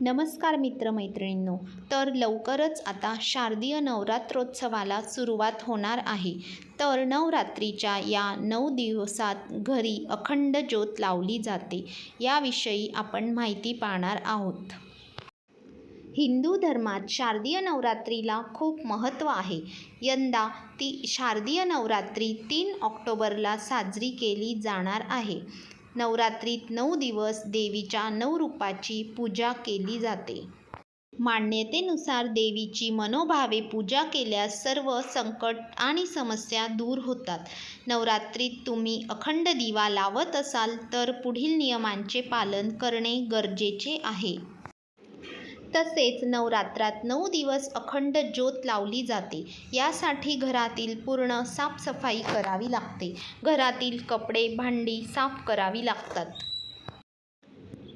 नमस्कार मित्रमैत्रिणींनो तर लवकरच आता शारदीय नवरात्रोत्सवाला सुरुवात होणार आहे. तर नवरात्रीच्या या नऊ दिवसात घरी अखंड ज्योत लावली जाते याविषयी आपण माहिती पाहणार आहोत. हिंदू धर्मात शारदीय नवरात्रीला खूप महत्त्व आहे. यंदा ती शारदीय नवरात्री तीन ऑक्टोबरला साजरी केली जाणार आहे. नवरात्रीत नऊ दिवस देवीच्या नऊ रूपाची पूजा केली जाते. मान्यतेनुसार देवीची मनोभावे पूजा केल्यास सर्व संकट आणि समस्या दूर होतात. नवरात्रीत तुम्ही अखंड दिवा लावत असाल तर पुढील नियमांचे पालन करणे गरजेचे आहे. तसेच नवरात्रात नऊ दिवस अखंड ज्योत लावली जाते. यासाठी घरातील पूर्ण साफसफाई करावी लागते. घरातील कपडे भांडी साफ करावी लागतात.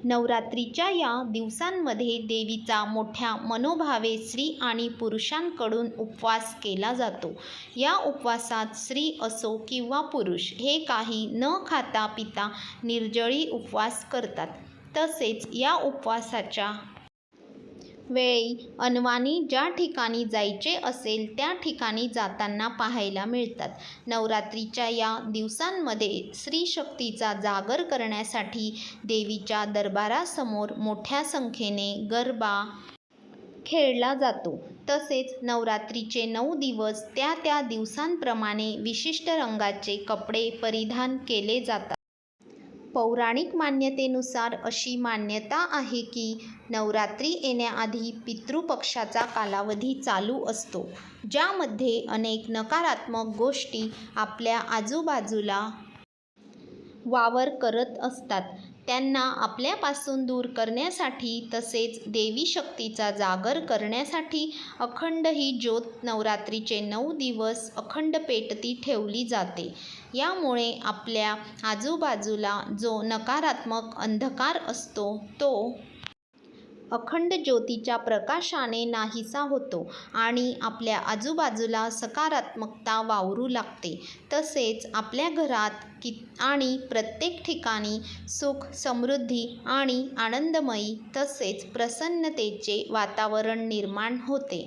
नवरात्रीच्या या दिवसांमध्ये देवीचा मोठ्या मनोभावे स्त्री आणि पुरुषांकडून उपवास केला जातो. या उपवासात स्त्री असो किंवा पुरुष हे काही न खाता पिता निर्जळी उपवास करतात. तसेच या उपवासाच्या वेळी अनवाणी ज्या ठिकाणी जायचे असेल त्या ठिकाणी जाताना पाहायला मिळतात. नवरात्रीच्या या दिवसांमध्ये स्त्री शक्तीचा जागर करण्यासाठी देवीच्या दरबारासमोर मोठ्या संख्येने गरबा खेळला जातो. तसेच नवरात्रीचे नऊ दिवस त्या त्या दिवसांप्रमाणे विशिष्ट रंगाचे कपडे परिधान केले जातात. पौराणिक मान्यतेनुसार अशी मान्यता आहे की नवरात्री येण्याआधी पितृपक्षाचा कालावधी चालू असतो ज्यामध्ये अनेक नकारात्मक गोष्टी आपल्या आजूबाजूला वावर करत असतात. त्यांना आपल्यापासून दूर करण्यासाठी तसेच देवी शक्तीचा जागर करण्यासाठी अखंड ही ज्योत नवरात्रीचे नऊ दिवस अखंड पेटती ठेवली जाते. यामुळे आपल्या आजूबाजूला जो नकारात्मक अंधकार असतो तो अखंड ज्योतीच्या प्रकाशाने नाहीसा होतो आणि आपल्या आजूबाजूला सकारात्मकता वावरू लागते. तसेच आपल्या घरात कि आणि प्रत्येक ठिकाणी सुख समृद्धी आणि आनंदमयी तसेच प्रसन्नतेचे वातावरण निर्माण होते.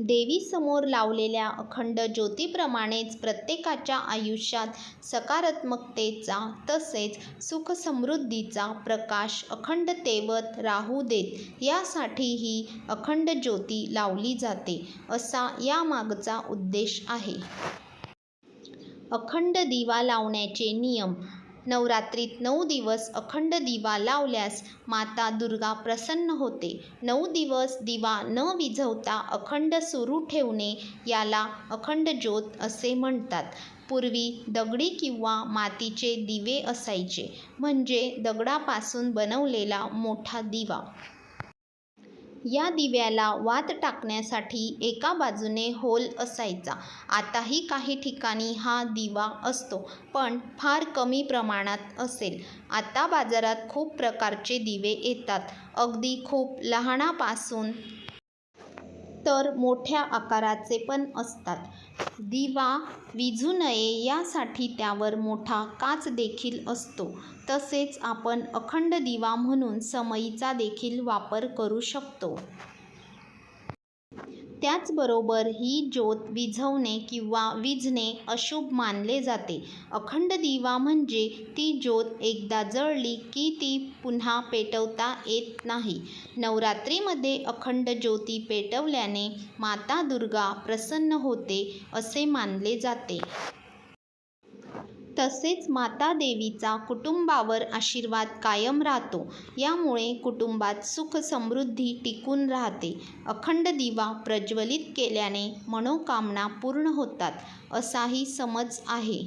देवीसमोर लावलेल्या अखंड ज्योतीप्रमाणेच प्रत्येकाच्या आयुष्यात सकारात्मकतेचा तसेच सुखसमृद्धीचा प्रकाश अखंड तेवत राहू देत यासाठी ही अखंड ज्योती लावली जाते असा यामागचा उद्देश आहे. अखंड दिवा लावण्याचे नियम नवरात्रीत नऊ दिवस अखंड दिवा लावल्यास माता दुर्गा प्रसन्न होते. नऊ दिवस दिवा न विझवता अखंड सुरू ठेवणे याला अखंड ज्योत असे म्हणतात. पूर्वी दगडी किंवा मातीचे दिवे असायचे. म्हणजे दगडापासून बनवलेला मोठा दिवा. या दिव्याला वात टाकण्यासाठी एका बाजूने होल असायचा. आताही काही ठिकाणी हा दिवा असतो पण फार कमी प्रमाणात असेल. आता बाजारात खूप प्रकारचे दिवे येतात. अगदी खूप लहानापासून तर मोठ्या आकाराचे पण असतात. दिवा विझू नये यासाठी त्यावर मोठा काच देखील असतो. तसेच आपण अखंड दिवा म्हणून समईचा देखील वापर करू शकतो. त्याचबरोबर ही ज्योत विझवणे किंवा विझणे अशुभ मानले जाते. अखंड दिवा म्हणजे ती ज्योत एकदा जळली की ती पुन्हा पेटवता येत नाही. नवरात्रीमध्ये अखंड ज्योती पेटवल्याने माता दुर्गा प्रसन्न होते असे मानले जाते. तसेच माता देवीचा कुटुंबावर आशीर्वाद कायम राहतो. यामुळे कुटुंबात सुख समृद्धी टिकून राहते. अखंड दिवा प्रज्वलित केल्याने मनोकामना पूर्ण होतात असाही समज आहे.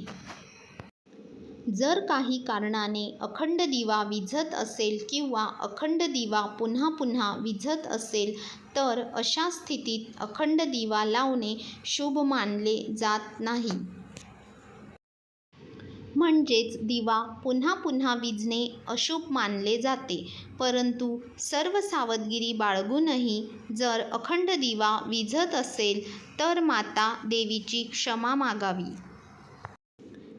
जर काही कारणाने अखंड दिवा विझत असेल किंवा अखंड दिवा पुन्हा पुन्हा विझत असेल तर अशा स्थितीत अखंड दिवा लावणे शुभ मानले जात नाही. म्हणजेच दिवा पुन्हा पुन्हा विझणे अशुभ मानले जाते. परंतु सर्व सावधगिरी बाळगूनही जर अखंड दिवा विझत असेल तर माता देवीची क्षमा मागावी.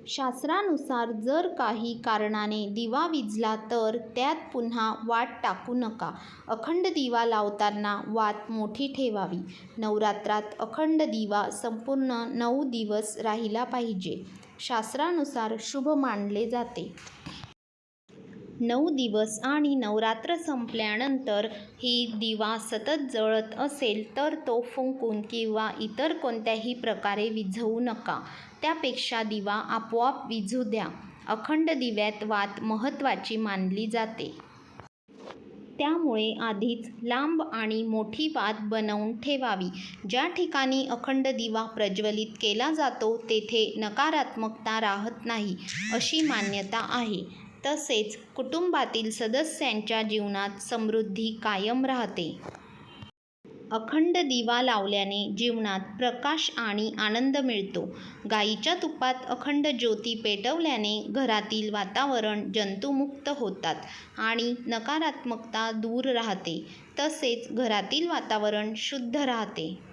शास्त्रानुसार जर काही कारणाने दिवा विझला तर त्यात पुन्हा वाट टाकू नका. अखंड दिवा लावताना वात मोठी ठेवावी. नवरात्रात अखंड दिवा संपूर्ण नऊ दिवस राहिला पाहिजे. शास्त्रानुसार शुभ मानले जाते. नऊ दिवस आणि नवरात्र संपल्यानंतर ही दिवा सतत जळत असेल तर तो फुंकून किंवा इतर कोणत्याही प्रकारे विझवू नका. त्यापेक्षा दिवा आपोआप विझू द्या. अखंड दिव्यात वात महत्त्वाची मानली जाते. त्यामुळे आधीच लांब आणि मोठी वात बनवून ठेवावी. ज्या ठिकाणी अखंड दिवा प्रज्वलित केला जातो तेथे नकारात्मकता राहत नाही अशी मान्यता आहे. तसेच कुटुंबातील सदस्यांच्या जीवनात समृद्धी कायम राहते. अखंड दिवा लावल्याने जीवनात प्रकाश आणि आनंद मिळतो. गाईच्या तुपात अखंड ज्योती पेटवल्याने घरातील वातावरण जंतुमुक्त होतात आणि नकारात्मकता दूर राहते. तसेच घरातील वातावरण शुद्ध राहते.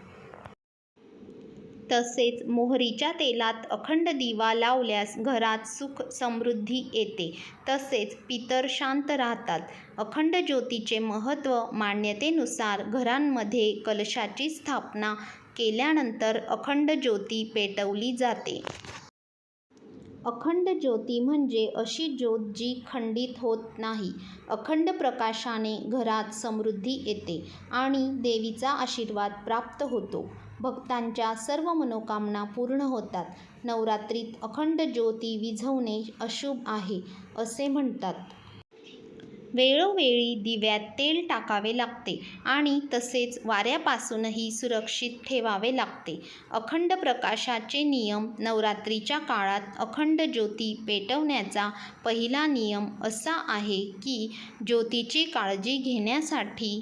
तसेच मोहरीच्या तेलात अखंड दिवा लावल्यास घरात सुख समृद्धी येते. तसेच पितर शांत राहतात. अखंड ज्योतीचे महत्त्व मान्यतेनुसार घरांमध्ये कलशाची स्थापना केल्यानंतर अखंड ज्योती पेटवली जाते. अखंड ज्योती म्हणजे अशी ज्योत जी खंडित होत नाही. अखंड प्रकाशाने घरात समृद्धी येते आणि देवीचा आशीर्वाद प्राप्त होतो. भक्तांच्या सर्व मनोकामना पूर्ण होतात. नवरात्रीत अखंड ज्योती विझवणे अशुभ आहे असे म्हणतात. वेळोवेळी दिव्यात तेल टाकावे लागते आणि तसेच वाऱ्यापासूनही सुरक्षित ठेवावे लागते. अखंड प्रकाशाचे नियम नवरात्रीच्या काळात अखंड ज्योती पेटवण्याचा पहिला नियम असा आहे की ज्योतीची काळजी घेण्यासाठी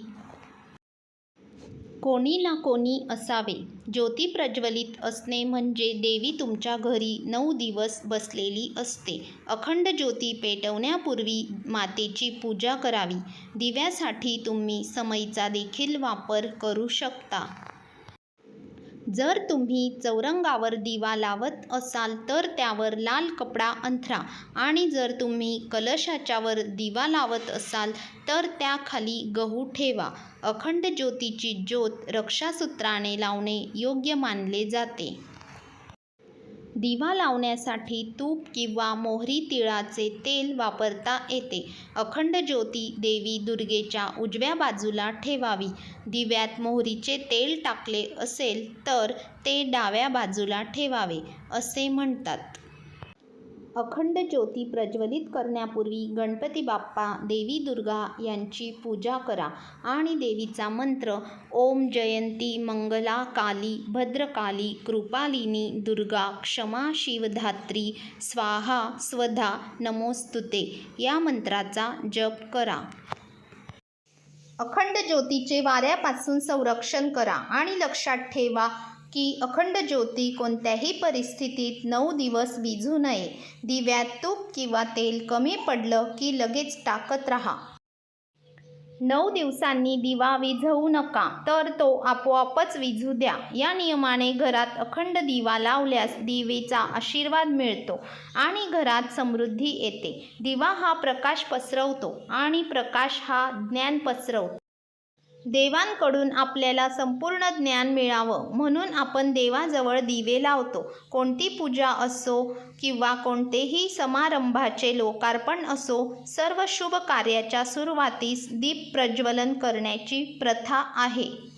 कोणी ना कोणी असावे. ज्योती प्रज्वलित असणे म्हणजे देवी तुमच्या घरी नऊ दिवस बसलेली असते. अखंड ज्योती पेटवण्यापूर्वी मातेची पूजा करावी. दिव्यासाठी तुम्ही समईचा देखील वापर करू शकता. जर तुम्ही चौरंगावर दिवा लावत असाल तर त्यावर लाल कपडा अंथरा. आणि जर तुम्ही कलशाच्यावर दिवा लावत असाल तर त्याखाली गहू ठेवा. अखंड ज्योतीची ज्योत रक्षासूत्राने लावणे योग्य मानले जाते. दिवा लावण्यासाठी तूप किंवा मोहरी तिळाचे तेल वापरता येते. अखंड ज्योती देवी दुर्गेच्या उजव्या बाजूला ठेवावी. दिव्यात मोहरीचे तेल टाकले असेल तर ते डाव्या बाजूला ठेवावे असे म्हणतात. अखंड ज्योती प्रज्वलित करण्यापूर्वी गणपती बाप्पा देवी दुर्गा यांची पूजा करा आणि देवीचा मंत्र ओम जयंती मंगला काली भद्रकाली कृपालिनी दुर्गा क्षमा शिवधात्री स्वाहा स्वधा नमोस्तुते या मंत्राचा जप करा. अखंड ज्योतीचे वाऱ्यापासून संरक्षण करा आणि लक्षात ठेवा की अखंड ज्योती कोणत्याही परिस्थितीत नऊ दिवस विझू नये. दिव्यात तूप किंवा तेल कमी पडलं की लगेच टाकत राहा. नऊ दिवसांनी दिवा विझवू नका तर तो आपोआपच विझू द्या. या नियमाने घरात अखंड दिवा लावल्यास दिवेचा आशीर्वाद मिळतो आणि घरात समृद्धी येते. दिवा हा प्रकाश पसरवतो आणि प्रकाश हा ज्ञान पसरवतो. देवांकडून आपल्याला संपूर्ण ज्ञान मिळावं म्हणून आपण देवाजवळ दिवे लावतो. कोणती पूजा असो किंवा कोणतेही समारंभाचे लोकार्पण असो सर्व शुभ कार्याच्या सुरुवातीस दीप प्रज्वलन करण्याची प्रथा आहे.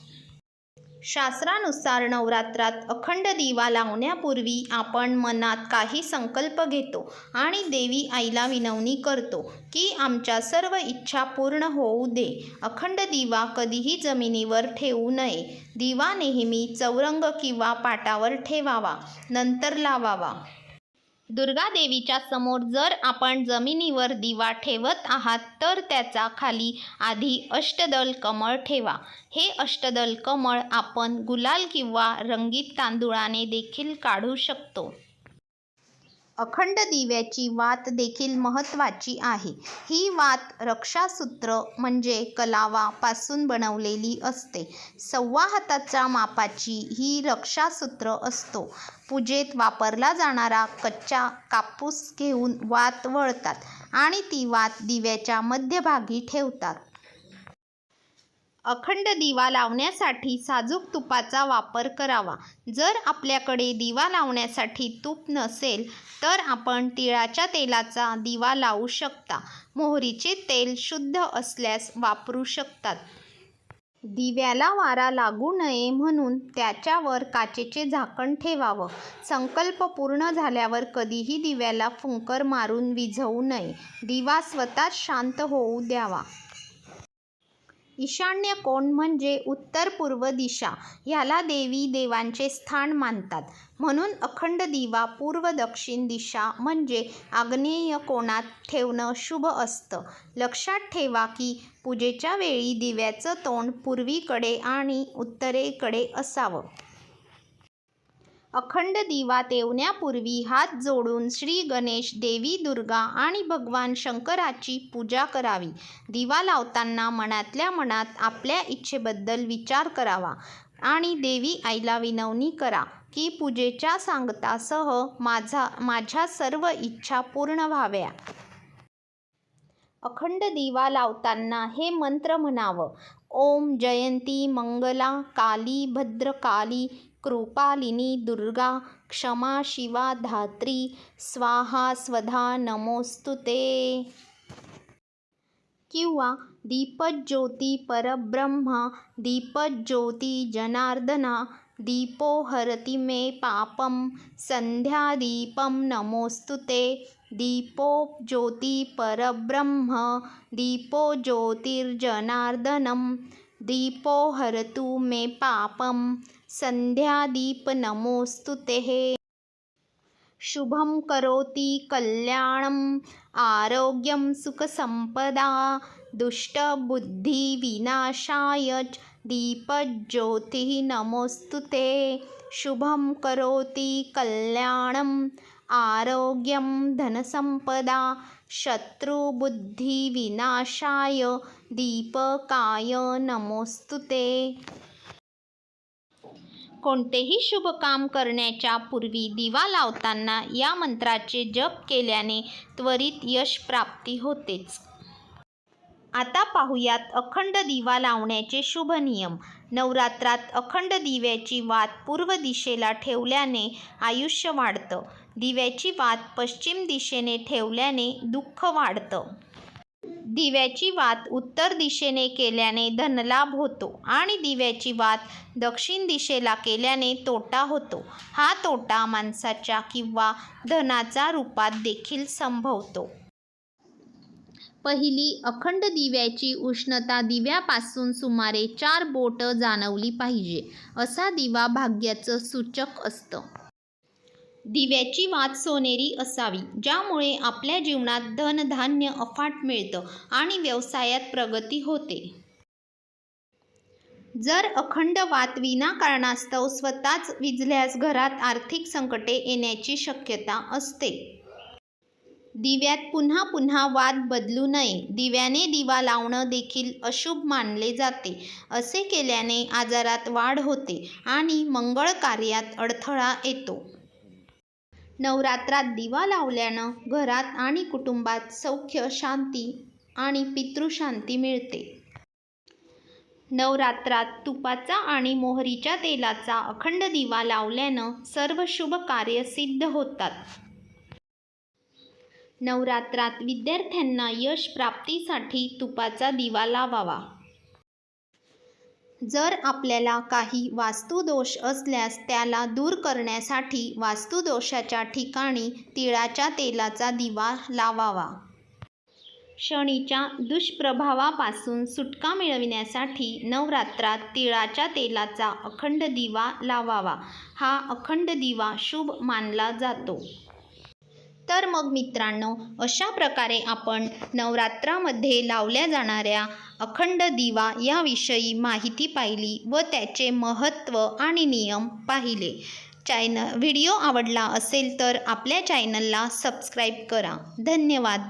शास्त्रानुसार नवरात्रात अखंड दिवा लावण्यापूर्वी आपण मनात काही संकल्प घेतो आणि देवी आईला विनवणी करतो की आमच्या सर्व इच्छा पूर्ण होऊ दे. अखंड दिवा कधीही जमिनीवर ठेवू नये. दिवा नेहमी चौरंग किंवा पाटावर ठेवावा नंतर लावावा. दुर्गा देवीच्या समोर जर आपण जमिनीवर दिवा ठेवत आहात तर त्याचा खाली आधी अष्टदल कमळ ठेवा. हे अष्टदल कमळ आपण गुलाल किंवा रंगीत तांदुळाने देखील काढू शकतो. अखंड दिव्याची वात देखील महत्त्वाची आहे. ही वात रक्षासूत्र म्हणजे कलावापासून बनवलेली असते. सव्वा हाताच्या मापाची ही रक्षासूत्र असतो. पूजेत वापरला जाणारा कच्चा कापूस घेऊन वात वळतात आणि ती वात दिव्याच्या मध्यभागी ठेवतात. अखंड दिवा लावण्यासाठी साजूक तुपाचा वापर करावा. जर आपल्याकडे दिवा लावण्यासाठी तूप नसेल तर आपण तिळाच्या तेलाचा दिवा लावू शकता. मोहरीचे तेल शुद्ध असल्यास वापरू शकतात. दिव्याला वारा लागू नये म्हणून त्याच्यावर काचेचे झाकण ठेवावं. संकल्प पूर्ण झाल्यावर कधीही दिव्याला फुंकर मारून विझवू नये. दिवा स्वतः शांत होऊ द्यावा. ईशान्य कोण म्हणजे उत्तर पूर्व दिशा. ह्याला देवी देवांचे स्थान मानतात. म्हणून अखंड दिवा पूर्व दक्षिण दिशा म्हणजे आग्नेय कोणात ठेवणं शुभ असतं. लक्षात ठेवा की पूजेच्या वेळी दिव्याचं तोंड पूर्वीकडे आणि उत्तरेकडे असावं. अखंड दिवा तेवण्यापूर्वी हात जोडून श्री गणेश देवी दुर्गा आणि भगवान शंकराची पूजा करावी. दिवा लावताना मनातल्या मनात आपल्या इच्छेबद्दल विचार करावा आणि देवी आईला विनवणी करा की पूजेच्या सांगतासह माझा माझ्या सर्व इच्छा पूर्ण व्हाव्या. अखंड दिवा लावताना हे मंत्र म्हणावं. ओम जयंती मंगला काली भद्रकाली कृपालिनी दुर्गा क्षमा शिवा धात्री स्वाहा स्वधा नमोस्तुते किंवा दीपज्योती परब्रह्मा दीपज्योती जनार्दना दीपो हरति मे पापं नमोस्तु नमोस्तुते दीपो ज्योती परब्रह्म दीपो ज्योतिर्जनार्दनं दीपो हरतु मे पापम संध्यादीप नमोस्तुते शुभं करोति कल्याणम् आरोग्यं सुखसम्पदा दुष्टबुद्धिविनाशाय च दीपज्योतिः नमोऽस्तु ते। शुभं करोति कल्याणम् आरोग्यं धनसम्पदा शत्रुबुद्धिविनाशाय दीपकाय नमोऽस्तु ते। कोणतेही शुभ काम करण्याच्या पूर्वी दिवा लावताना या मंत्राचे जप केल्याने त्वरित यश प्राप्ती होतेच. आता पाहूयात अखंड दिवा लावण्याचे शुभ नियम. नवरात्रात अखंड दिव्याची वात पूर्व दिशेला ठेवल्याने आयुष्य वाढतं. दिव्याची वात पश्चिम दिशेने ठेवल्याने दुःख वाढतं. दिव्याची वात उत्तर दिशेने केल्याने धनलाभ होतो आणि दिव्याची वात दक्षिण दिशेला केल्याने तोटा होतो. हा तोटा माणसाच्या किंवा धनाचा रूपात देखील संभवतो. पहिली अखंड दिव्याची उष्णता दिव्यापासून सुमारे चार बोट जाणवली पाहिजे असा दिवा भाग्याचं सूचक असतं. दिव्याची वात सोनेरी असावी ज्यामुळे आपल्या जीवनात धनधान्य अफाट मिळतं आणि व्यवसायात प्रगती होते. जर अखंड वात विनाकारणास्तव स्वतःच विजल्यास घरात आर्थिक संकटे येण्याची शक्यता असते. दिव्यात पुन्हा पुन्हा वाद बदलू नये दिव्याने दिवा लावणं देखील अशुभ मानले जाते. असे केल्याने आजारात वाढ होते आणि मंगळ कार्यात अडथळा येतो. नवरात्रात दिवा लावल्यानं घरात आणि कुटुंबात सौख्य शांती आणि पितृशांती मिळते. नवरात्रात तुपाचा आणि मोहरीच्या तेलाचा अखंड दिवा लावल्यानं सर्व शुभ कार्य सिद्ध होतात. नवरात्रात विद्यार्थ्यांना यश प्राप्तीसाठी तुपाचा दिवा लावावा. जर आपल्याला काही वास्तुदोष असल्यास त्याला दूर करण्यासाठी वास्तुदोषाच्या ठिकाणी तिळाच्या तेलाचा दिवा लावावा. शनीच्या दुष्प्रभावापासून सुटका मिळविण्यासाठी नवरात्रात तिळाच्या तेलाचा अखंड दिवा लावावा. हा अखंड दिवा शुभ मानला जातो. तर मग मित्रांनो अशा प्रकारे आपण नवरात्रामध्ये लावल्या जाणाऱ्या अखंड दिवा याविषयी माहिती पाहिली व त्याचे महत्त्व आणि नियम पाहिले. चॅन व्हिडिओ आवडला असेल तर आपल्या चॅनलला सबस्क्राईब करा. धन्यवाद.